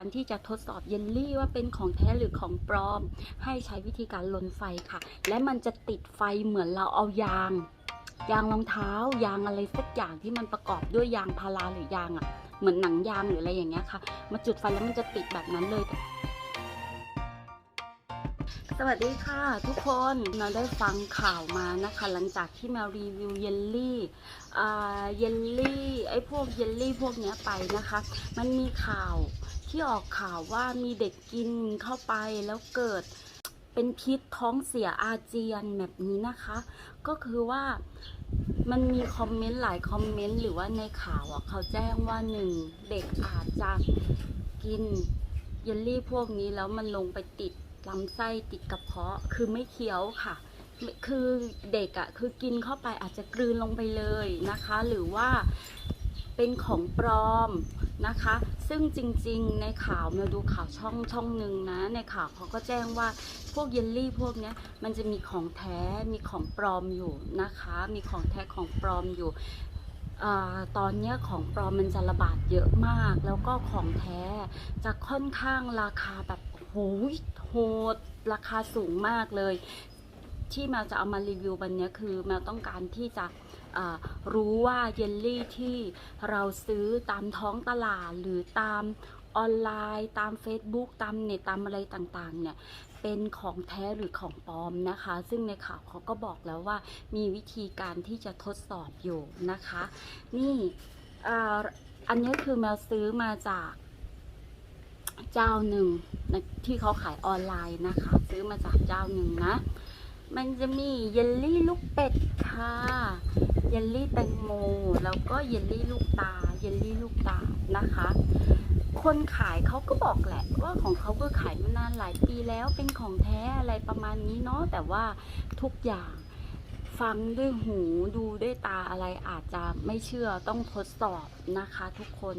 การที่จะทดสอบเยลลี่ว่าเป็นของแท้หรือของปลอม ให้ใช้วิธีการลนไฟค่ะ และมันจะติดไฟเหมือนเราเอายาง ยางรองเท้ายางอะไรสักอย่างที่มันประกอบด้วยยางพาราหรือยางอะ่ะ เหมือนหนังยางหรืออะไรอย่างเงี้ยค่ะ มาจุดไฟแล้วมันจะติดแบบนั้นเลย สวัสดีค่ะ ทุกคนเราได้ฟังข่าวมานะคะ หลังจากที่มารีวิวเยลลี่เยลลี่ไอ้พวกเยลลี่พวกเนี้ยไปนะคะ มันมีข่าว ที่ออกข่าวว่ามีเด็กกินเข้าไปแล้วเกิดเป็นพิษท้องเสียอาเจียนแบบนี้นะคะ ก็คือว่ามันมีคอมเมนต์หลายคอมเมนต์หรือว่าในข่าวอะเขาแจ้งว่าหนึ่งเด็กอาจจะกินเยลลี่พวกนี้แล้วมันลงไปติดลำไส้ติดกระเพาะคือไม่เคี้ยวค่ะ คือเด็กอะ่ะคือกินเข้าไปอาจจะกลืนลงไปเลยนะคะ หรือว่า เป็นของปลอมนะคะ ซึ่งจริงๆ ในข่าวเมาดูข่าวช่องช่องหนึ่งนะ ในข่าวเขาก็แจ้งว่าพวกเยลลี่พวกนี้มันจะมีของแท้มีของปลอมอยู่นะคะ มีของแท้ของปลอมอยู่อตอนเนี้ยของปลอมมันจะระบาดเยอะมาก แล้วก็ของแท้จะค่อนข้างราคาแบบโหยโหด ราคาสูงมากเลย ที่มวจะเอามารีวิววันนี้คือมวต้องการที่จะ รู้ว่าเยลลี่ที่เราซื้อตามท้องตลาดหรือตามออนไลน์ตาม Facebook ตามเน็ตตามอะไรต่างๆเนี่ยเป็นของแท้หรือของปลอมนะคะ ซึ่งในข่าวเขาก็บอกแล้วว่ามีวิธีการที่จะทดสอบอยู่นะคะ นี่อ่าอันนี้คือแมวซื้อมาจากเจ้าหนึ่งที่เขาขายออนไลน์นะคะ ซื้อมาจากเจ้าหนึ่งนะ มันจะมีเยลลี่ลูกเป็ดค่ะ เยลลี่แตงโม แล้วก็เยลลี่ลูกตา เยลลี่ลูกตานะคะ คนขายเขาก็บอกแหละ ว่าของเขาก็ขายมานานหลายปีแล้วเป็นของแท้อะไรประมาณนี้เนาะแต่ว่าทุกอย่างฟังด้วยหูดูด้วยตาอะไรอาจจะไม่เชื่อต้องทดสอบนะคะทุกคน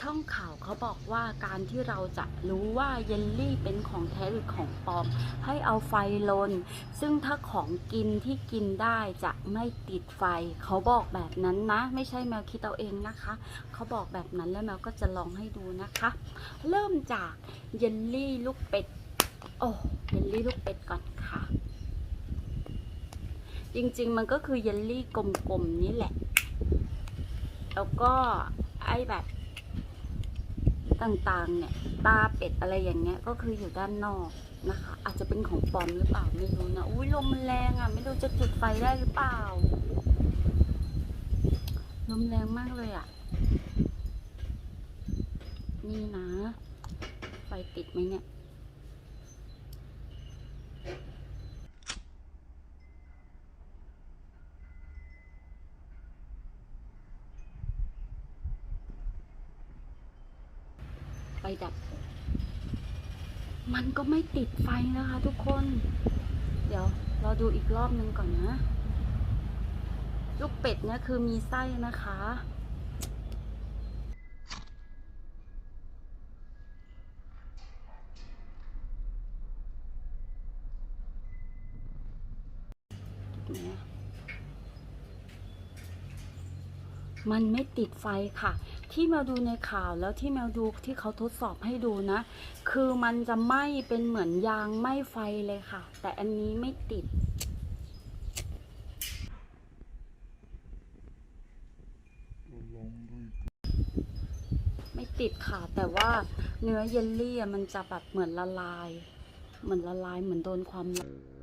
ช่องข่าวเขาบอกว่าการที่เราจะรู้ว่าเยลลี่เป็นของแท้หรือของปลอม ให้เอาไฟลน ซึ่งถ้าของกินที่กินได้จะไม่ติดไฟ เขาบอกแบบนั้นนะ ไม่ใช่แมวคิดเอาเองนะคะ เขาบอกแบบนั้นแล้วแมวก็จะลองให้ดูนะคะ เริ่มจากเยลลี่ลูกเป็ด โอ้เยลลี่ลูกเป็ดก่อนค่ะ จริงๆมันก็คือเยลลี่กลมๆนี่แหละ แล้วก็ไอ้แบบ ต่างๆ เนี่ย ตาเป็ดอะไรอย่างเงี้ย ก็คืออยู่ด้านนอกนะคะ อาจจะเป็นของปลอมหรือเปล่าไม่รู้นะ อุ้ยลมมันแรงอะ ไม่รู้จะจุดไฟได้หรือเปล่า ลมแรงมากเลยอะ นี่นะ ไฟติดไหมเนี่ย ฟดับ มันก็ไม่ติดไฟนะคะทุกคน เดี๋ยวเราดูอีกรอบนึงก่อนนะ ลูกเป็ดเนี่ยคือมีไส้นะคะมันไม่ติดไฟค่ะ ที่แมวดูในข่าวแล้วที่แมวดูที่เขาทดสอบให้ดูนะ คือมันจะไหม้เป็นเหมือนยางไหม้ไฟเลยค่ะ แต่อันนี้ไม่ติด ไม่ติดค่ะ แต่ว่าเนื้อเยลลี่มันจะแบบเหมือนละลาย เหมือนละลายเหมือนโดนความร้อน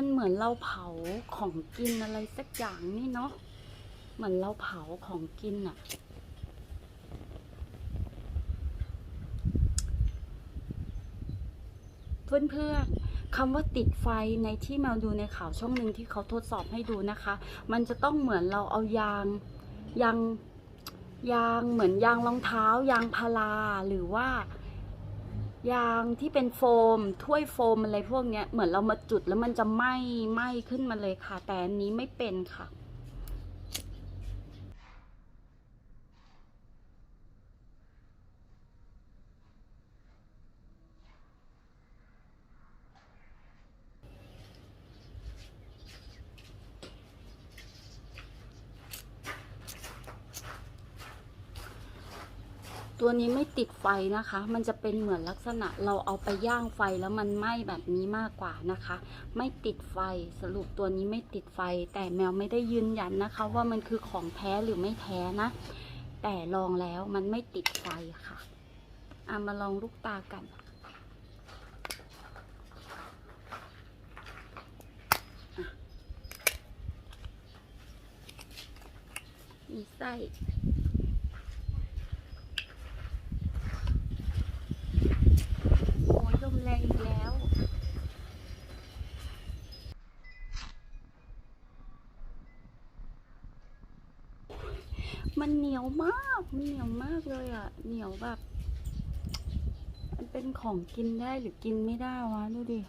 มันเหมือนเราเผาของกินอะไรสักอย่างนี่เนาะ เหมือนเราเผาของกินอะเพื่อนๆคำว่าติดไฟในที่แมวดูในข่าวช่องหนึ่งที่เขาทดสอบให้ดูนะคะ มันจะต้องเหมือนเราเอายางยางยางเหมือนยางรองเท้ายางพาราหรือว่า ยางที่เป็นโฟม ถ้วยโฟมอะไรพวกเนี้ย เหมือนเรามาจุดแล้วมันจะไหม้ไหม้ขึ้นมาเลยค่ะ แต่อันนี้ไม่เป็นค่ะ ตัวนี้ไม่ติดไฟนะคะ มันจะเป็นเหมือนลักษณะเราเอาไปย่างไฟแล้วมันไหม้แบบนี้มากกว่านะคะ ไม่ติดไฟ สรุปตัวนี้ไม่ติดไฟ แต่แมวไม่ได้ยืนยันนะคะ ว่ามันคือของแท้หรือไม่แท้นะ แต่ลองแล้วมันไม่ติดไฟค่ะอะมาลองลูกตากัน มีไส้ โอ้ยลมแรงอีกแล้ว มันเหนี ยวมากมันเหนียวมากเลยอะ เหนียวแบบ มันเป็นของกินได้หรือกินไม่ได้วะดูดิ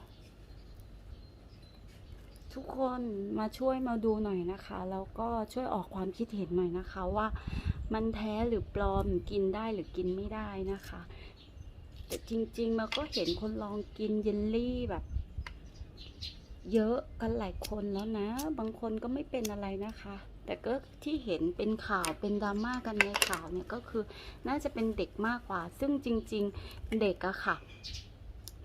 ทุกคนมาช่วยมาดูหน่อยนะคะ แล้วก็ช่วยออกความคิดเห็นหน่อยนะคะว่า มันแท้หรือปลอมกินได้หรือกินไม่ได้นะคะ แต่จริงๆมาก็เห็นคนลองกินเยลลี่แบบเยอะกันหลายคนแล้วนะ บางคนก็ไม่เป็นอะไรนะคะ แต่ก็ที่เห็นเป็นข่าวเป็นดราม่ากันในข่าวเนี่ยก็คือน่าจะเป็นเด็กมากกว่า ซึ่งจริง ๆ เด็กอะค่ะ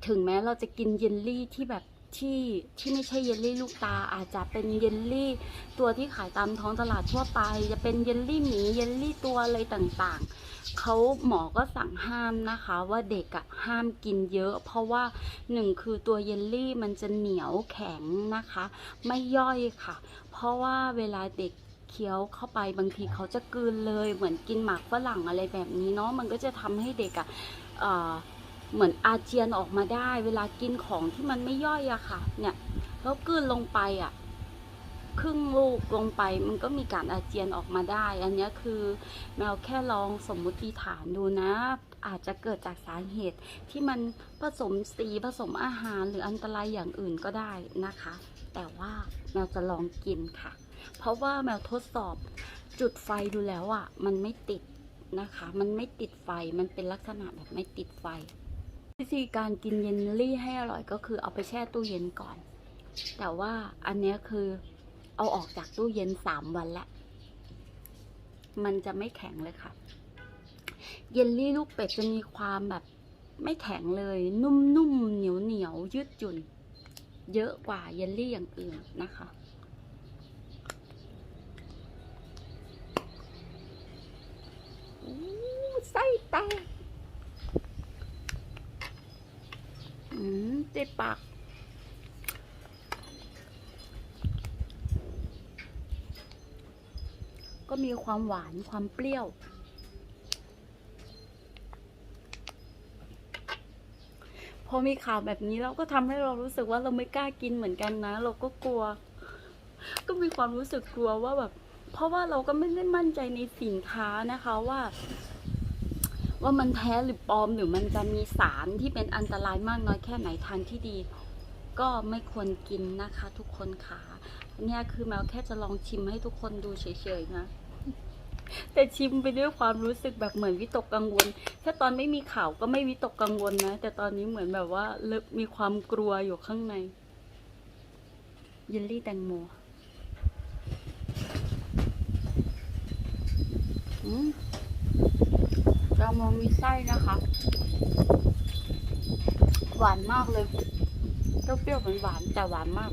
ถึงแม้เราจะกินเยลลี่ที่แบบที่ที่ไม่ใช่เยลลี่ลูกตาอาจจะเป็นเยลลี่ ตัวที่ขายตามท้องตลาดทั่วไป จะเป็นเยลลี่หมีเยลลี่ตัวอะไรต่างๆเขาหมอก็สั่งห้ามนะคะ ว่าเด็กอะห้ามกินเยอะ เพราะว่าหนึ่งคือตัวเยลลี่มันจะเหนียวแข็งนะคะ ไม่ย่อยค่ะ เพราะว่าเวลาเด็ก เคี้ยวเข้าไปบางทีเขาจะกลืนเลยเหมือนกินหมากฝรั่งอะไรแบบนี้เนาะมันก็จะทำให้เด็กอะเอ่อเหมือนอาเจียนออกมาได้ เวลากินของที่มันไม่ย่อยอะค่ะ เนี่ยแล้วกลืนลงไปอะครึ่งลูกลงไปมันก็มีการอาเจียนออกมาได้ อันนี้คือแมวแค่ลองสมมุติฐานดูนะ อาจจะเกิดจากสาเหตุที่มันผสมสีผสมอาหารหรืออันตรายอย่างอื่นก็ได้นะคะ แต่ว่าแมวจะลองกินค่ะ เพราะว่าแมวทดสอบจุดไฟดูแล้วอะมันไม่ติดนะคะ มันไม่ติดไฟมันเป็นลักษณะแบบไม่ติดไฟ วิธีการกินเยลลี่ให้อร่อยก็คือเอาไปแช่ตู้เย็นก่อน แต่ว่าอันนี้คือเอาออกจากตู้เย็นสามวันละมันจะไม่แข็งเลยค่ะ เยลลี่ลูกเป็ดจะมีความแบบไม่แข็งเลย นุ่มๆเหนียวๆยืดหยุ่น เยอะกว่าเยลลี่อย่างอื่นนะคะ อู้ ไส้แตกอืมเจ็บปากก็มีความหวานความเปรี้ยว พอมีข่าวแบบนี้เราก็ทำให้เรารู้สึกว่าเราไม่กล้ากินเหมือนกันนะ เราก็กลัว ก็มีความรู้สึกกลัวว่าแบบ เพราะว่าเราก็ไม่ได้มั่นใจในสินค้านะคะว่า ว่ามันแท้หรือปลอมหรือมันจะมีสารที่เป็นอันตรายมากน้อยแค่ไหนทางที่ดี ก็ไม่ควรกินนะคะ ทุกคนค่ะเนี่ยคือแมวแค่จะลองชิมให้ทุกคนดูเฉยๆนะแต่ชิมไปด้วยความรู้สึกแบบเหมือนวิตกกังวลถ้าตอนไม่มีข่าวก็ไม่วิตกกังวลนะ แต่ตอนนี้เหมือนแบบว่ามมีความกลัวอยู่ข้างในเยลลี่แตงโมอืม แตงโมมีไส้นะคะ หวานมากเลยเปรี้ยวๆหวานๆแต่หวานมาก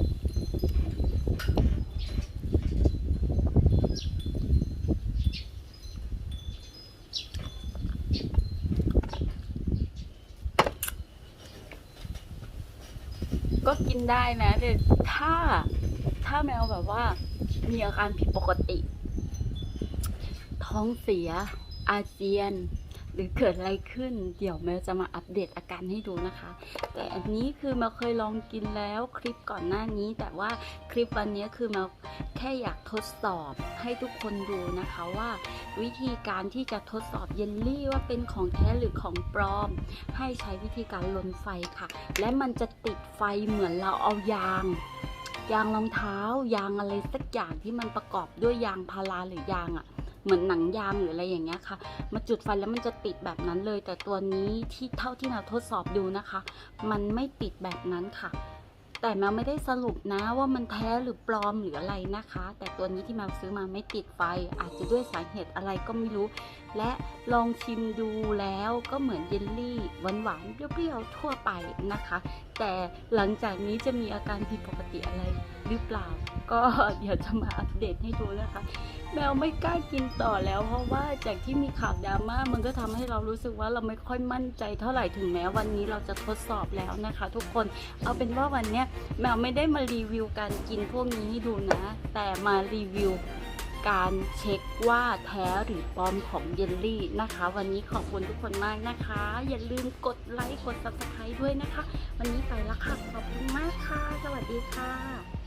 ก็กินได้นะแต่ถ้าถ้าแมวแบบว่า มีอาการผิดปกติ ท้องเสีย อาเจียน หรือเกิดอะไรขึ้น เดี๋ยวแมวจะมาอัปเดตอาการให้ดูนะคะ แต่อันนี้คือแมวเคยลองกินแล้วคลิปก่อนหน้านี้ แต่ว่าคลิปวันนี้คือแมวแค่อยากทดสอบให้ทุกคนดูนะคะว่า วิธีการที่จะทดสอบเยลลี่ว่าเป็นของแท้หรือของปลอม ให้ใช้วิธีการลนไฟค่ะ และมันจะติดไฟเหมือนเราเอายางยางรองเท้ายางอะไรสักอย่างที่มันประกอบด้วยยางพาราหรือยางอะ่ะ เหมือนหนังยางหรืออะไรอย่างเงี้ยค่ะ มาจุดไฟแล้วมันจะติดแบบนั้นเลย แต่ตัวนี้ที่เท่าที่เราทดสอบดูนะคะ มันไม่ติดแบบนั้นค่ะ แต่แมวไม่ได้สรุปนะว่ามันแท้หรือปลอมหรืออะไรนะคะ แต่ตัวนี้ที่แมวซื้อมาไม่ติดไฟ อาจจะด้วยสาเหตุอะไรก็ไม่รู้ และลองชิมดูแล้วก็เหมือนเยลลี่หวานๆเปรี้ยวๆทั่วไปนะคะ แต่หลังจากนี้จะมีอาการผิดปกติอะไรหรือเปล่า ก็เดี๋ยวจะมาอัปเดตให้ดูนะคะ แมวไม่กล้ากินต่อแล้ว เพราะว่าจากที่มีข่าวดราม่ามันก็ทำให้เรารู้สึกว่าเราไม่ค่อยมั่นใจเท่าไหร่ถึงแม้วันนี้เราจะทดสอบแล้วนะคะ ทุกคนเอาเป็นว่าวันนี้แมวไม่ได้มารีวิวการกินพวกนี้ให้ดูนะ แต่มารีวิวการเช็คว่าแท้หรือปลอมของเยลลี่นะคะ วันนี้ขอบคุณทุกคนมากนะคะ อย่าลืมกดไลค์กด subscribe ด้วยนะคะ วันนี้ไปแล้วค่ะ ขอบคุณมากค่ะ สวัสดีค่ะ